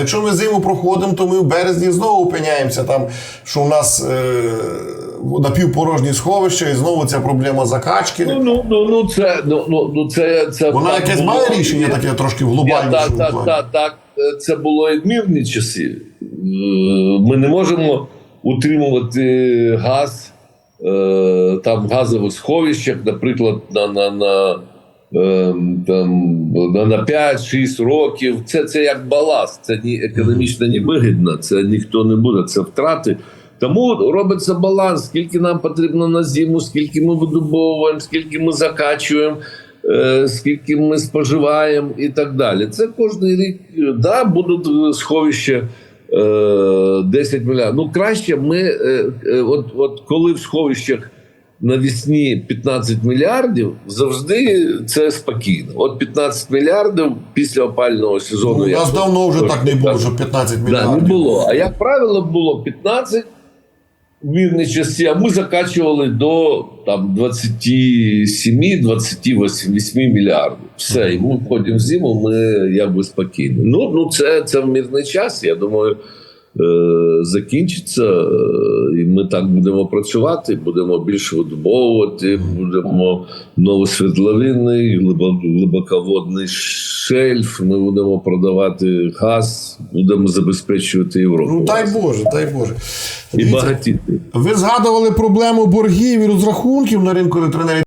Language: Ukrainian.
Але якщо ми зиму проходимо, то ми в березні знову опиняємося там, що у нас е, напівпорожні сховища, і знову ця проблема закачки. Ну, ну, ну, ну це ну, ну, ну це, це Вона так якесь було. має рішення таке трошки в Я, так, так, так, так. Це було і в мирні часи. Е, Ми не можемо утримувати газ е, там в газових сховищах, наприклад, на, на, на, там, на, на 5-6 років. Це, це як баласт, це ні економічно не вигідно, це ніхто не буде, це втрати. Тому робиться баланс, скільки нам потрібно на зиму, скільки ми видобовуємо, скільки ми закачуємо, е, скільки ми споживаємо і так далі. Це кожен рік е, да, будуть е, сховища е, 10 мільярдів. Ну краще ми, е, е, от, от коли в сховищах навесні 15 мільярдів, завжди це спокійно. От 15 мільярдів після опального сезону. Ну, у нас давно вже так не було, що 15 Да, мільярдів. не було. А як правило, було 15 в мирні часи, а ми закачували до там 27-28 мільярдів. Все, і ми входимо в зиму, ми якби спокійно. Ну, ну це, це в мирний час. Я думаю, закінчиться, е, і ми так будемо працювати, будемо більше видобовувати, будемо нові свердловини, глибоководний шельф. Ми будемо продавати газ, будемо забезпечувати Європу. Ну дай Боже, дай Боже. і багатіти. Ви згадували проблему боргів і розрахунків на ринку електроенергії.